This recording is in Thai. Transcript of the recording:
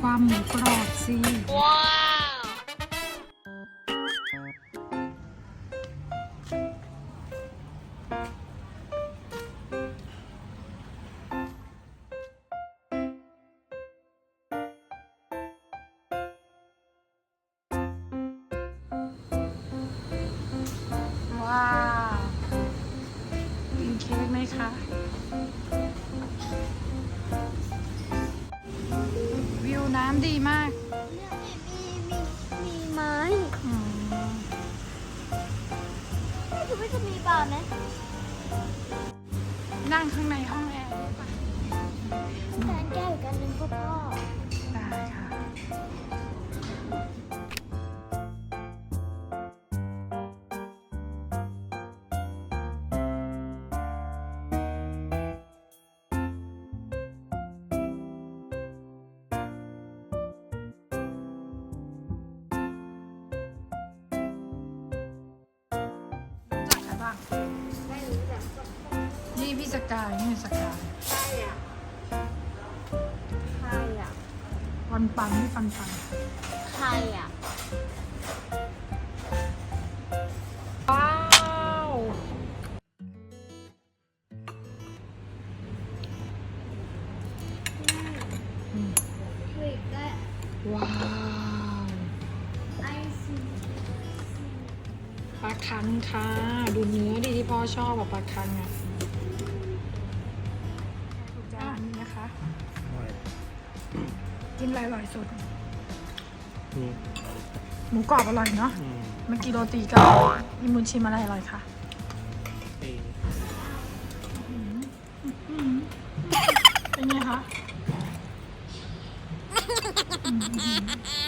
ความหมูกรอบสิว้าวกินเค้กไหมคะ น้ำดีมากมีมีมีไม้อืมคือไม่จะมีเปล่านะนั่งข้างในห้องแอร์ได้ปะแทนแก้วอีกอันหนึ่งพ่ ไม่รู้จักก็นี่พี่สกายนี่สกายใครอะใครอะปันปันนี่ปันปันใครอะว้าวอืมคลิกได้ว้าวาคังค่ะ ดูเนื้อดีที่พ่อชอบอะปลาคังอะถูกใจอันนี้นะคะ กินอะไรอร่อยสุดนี่หมูกรอบอร่อยเนาะอืมเมื่อกี้โรตีกับอิมุนชิมอะไรอร่อยคะเอ้ยเป็นไงคะอืม